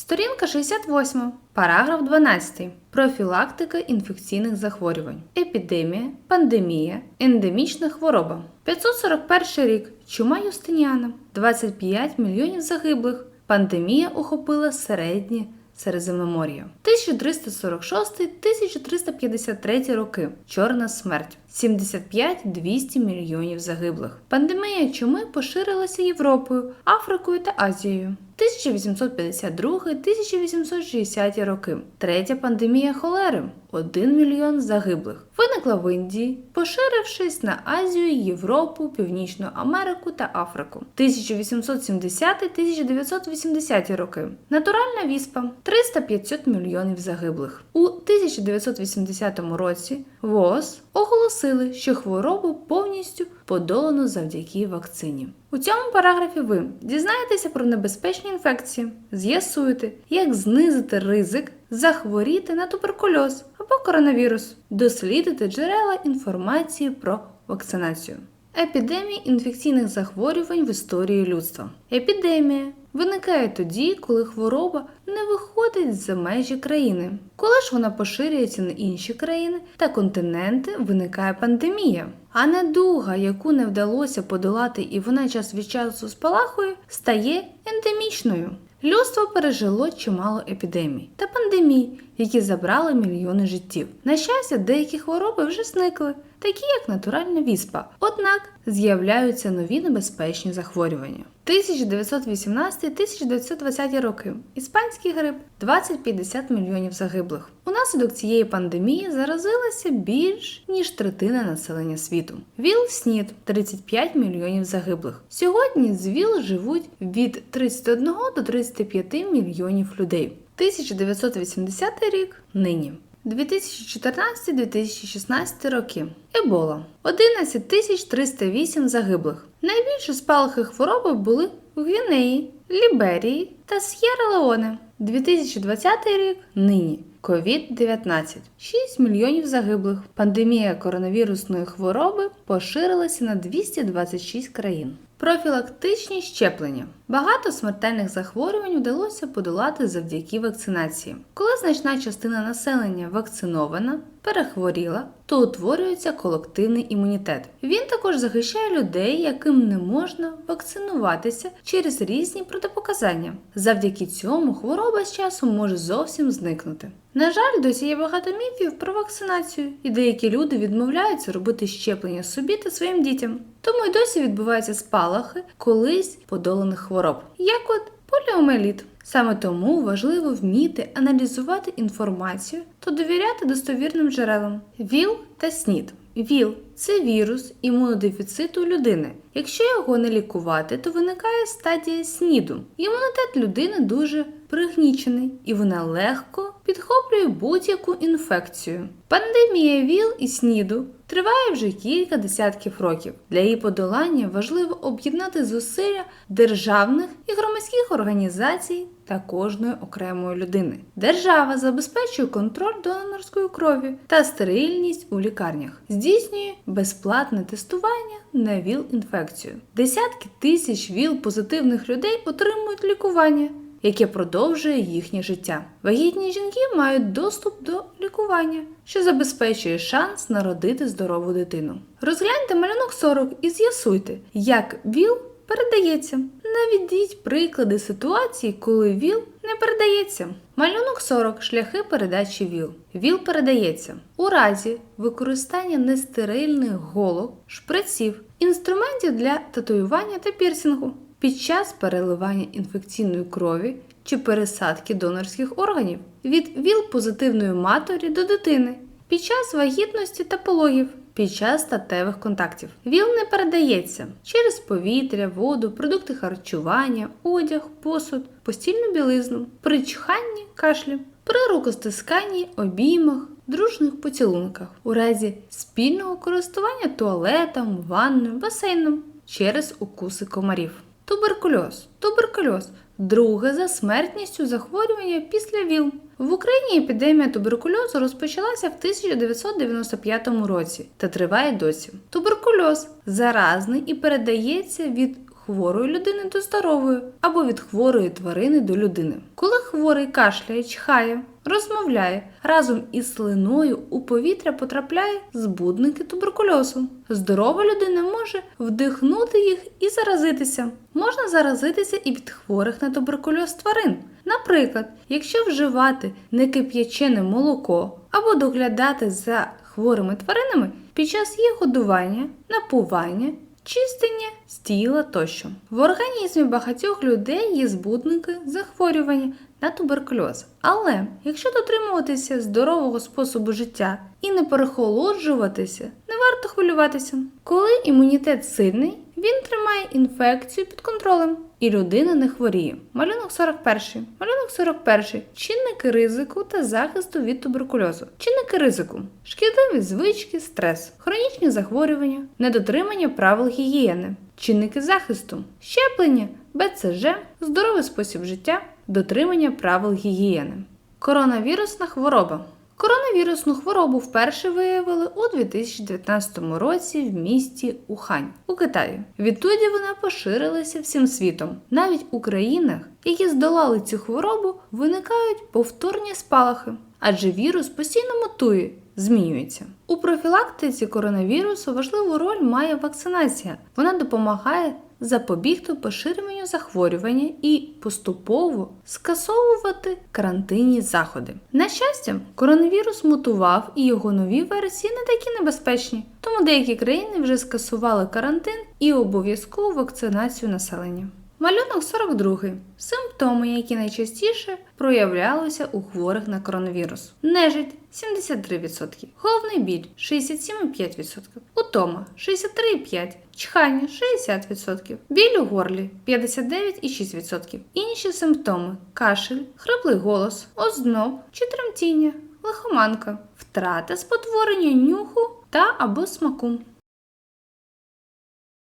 Сторінка 68, параграф 12. Профілактика інфекційних захворювань. Епідемія, пандемія, ендемічна хвороба. 541 рік. Чума Юстиніана. 25 мільйонів загиблих. Пандемія охопила середнє Середземномор'я. 1346-1353 роки. Чорна смерть. 75-200 мільйонів загиблих. Пандемія чуми поширилася Європою, Африкою та Азією. 1852-1860 роки. Третя пандемія холери 1 мільйон загиблих. Виникла в Індії, поширившись на Азію, Європу, Північну Америку та Африку. 1870-1980 роки. Натуральна віспа 300-500 мільйонів загиблих. У 1980 році ВООЗ оголосили, що хворобу повністю подолано завдяки вакцині. У цьому параграфі ви дізнаєтеся про небезпечні інфекції, з'ясуєте, як знизити ризик захворіти на туберкульоз або коронавірус, дослідите джерела інформації про вакцинацію. Епідемії інфекційних захворювань в історії людства. Епідемія виникає тоді, коли хвороба не виходить за межі країни. Коли ж вона поширюється на інші країни та континенти, виникає пандемія. А недуга, яку не вдалося подолати і вона час від часу спалахує, стає ендемічною. Людство пережило чимало епідемій та пандемій, які забрали мільйони життів. На щастя, деякі хвороби вже зникли, такі як натуральна віспа. Однак з'являються нові небезпечні захворювання. 1918-1920 роки. Іспанський грип 20-50 мільйонів загиблих. Унаслідок цієї пандемії заразилася більш ніж третина населення світу. ВІЛ-СНІД 35 мільйонів загиблих. Сьогодні з ВІЛ живуть від 31 до 35 мільйонів людей. 1980 рік нині. 2014-2016 роки. Ебола 11 308 загиблих. Найбільші спалахи хвороби були в Гвінеї, Ліберії та С'єра-Леоне. 2020 рік нині. COVID-19 6 мільйонів загиблих. Пандемія коронавірусної хвороби поширилася на 226 країн. Профілактичні щеплення. Багато смертельних захворювань вдалося подолати завдяки вакцинації. Коли значна частина населення вакцинована, перехворіла, то утворюється колективний імунітет. Він також захищає людей, яким не можна вакцинуватися через різні протипоказання. Завдяки цьому хвороба з часом може зовсім зникнути. На жаль, досі є багато міфів про вакцинацію, і деякі люди відмовляються робити щеплення собі та своїм дітям. Тому й досі відбуваються спалахи колись подоланих хвороб, як от поліомеліт. Саме тому важливо вміти аналізувати інформацію та довіряти достовірним джерелам. ВІЛ та СНІД. ВІЛ це вірус імунодефіциту людини. Якщо його не лікувати, то виникає стадія СНІДу. Імунітет людини дуже пригнічений і вона легко підхоплює будь-яку інфекцію. Пандемія ВІЛ і СНІДу триває вже кілька десятків років. Для її подолання важливо об'єднати зусилля державних і громадських організацій та кожної окремої людини. Держава забезпечує контроль донорської крові та стерильність у лікарнях, здійснює безплатне тестування на ВІЛ-інфекцію. Десятки тисяч ВІЛ-позитивних людей отримують лікування. Яке продовжує їхнє життя. Вагітні жінки мають доступ до лікування, що забезпечує шанс народити здорову дитину. Розгляньте малюнок 40 і з'ясуйте, як ВІЛ передається. Наведіть приклади ситуації, коли ВІЛ не передається. Малюнок 40. Шляхи передачі ВІЛ. ВІЛ передається у разі використання нестерильних голок, шприців, інструментів для татуювання та пірсингу під час переливання інфекційної крові чи пересадки донорських органів від ВІЛ-позитивної матері до дитини під час вагітності та пологів. Під час статевих контактів ВІЛ не передається через повітря, воду, продукти харчування, одяг, посуд, постільну білизну, при чханні, кашлі, при рукостисканні, обіймах, дружних поцілунках, у разі спільного користування туалетом, ванною, басейном через укуси комарів. Туберкульоз. Туберкульоз друге за смертністю захворювання після ВІЛ. В Україні епідемія туберкульозу розпочалася в 1995 році та триває досі. Туберкульоз заразний і передається від хворої людини до здорової або від хворої тварини до людини. Коли хворий кашляє, чхає, розмовляє, разом із слиною у повітря потрапляє збудники туберкульозу. Здорова людина може вдихнути їх і заразитися. Можна заразитися і від хворих на туберкульоз тварин. Наприклад, якщо вживати некип'ячене молоко або доглядати за хворими тваринами під час їх годування, напування, чистення з тіла тощо. В організмі багатьох людей є збудники захворювання на туберкульоз. Але якщо дотримуватися здорового способу життя і не перехолоджуватися, не варто хвилюватися. Коли імунітет сильний, він тримає інфекцію під контролем і людина не хворіє. Малюнок 41. Малюнок 41. Чинники ризику та захисту від туберкульозу. Чинники ризику: шкідливі звички, стрес, хронічні захворювання, недотримання правил гігієни. Чинники захисту: щеплення, БЦЖ, здоровий спосіб життя, дотримання правил гігієни. Коронавірусна хвороба. Коронавірусну хворобу вперше виявили у 2019 році в місті Ухань у Китаї. Відтоді вона поширилася всім світом. Навіть у країнах, які здолали цю хворобу, виникають повторні спалахи, адже вірус постійно мутує. Змінюється у профілактиці коронавірусу важливу роль має вакцинація. Вона допомагає запобігти поширенню захворювання і поступово скасовувати карантинні заходи. На щастя, коронавірус мутував і його нові версії не такі небезпечні, тому деякі країни вже скасували карантин і обов'язкову вакцинацію населення. Малюнок 42. Симптоми, які найчастіше проявлялися у хворих на коронавірус. Нежить 73%, головний біль 67,5%, утома 63,5%, чхання 60%, біль у горлі 59,6%. Інші симптоми кашель, хриплий голос, озноб чи тремтіння, лихоманка, втрата спотворення нюху та або смаку.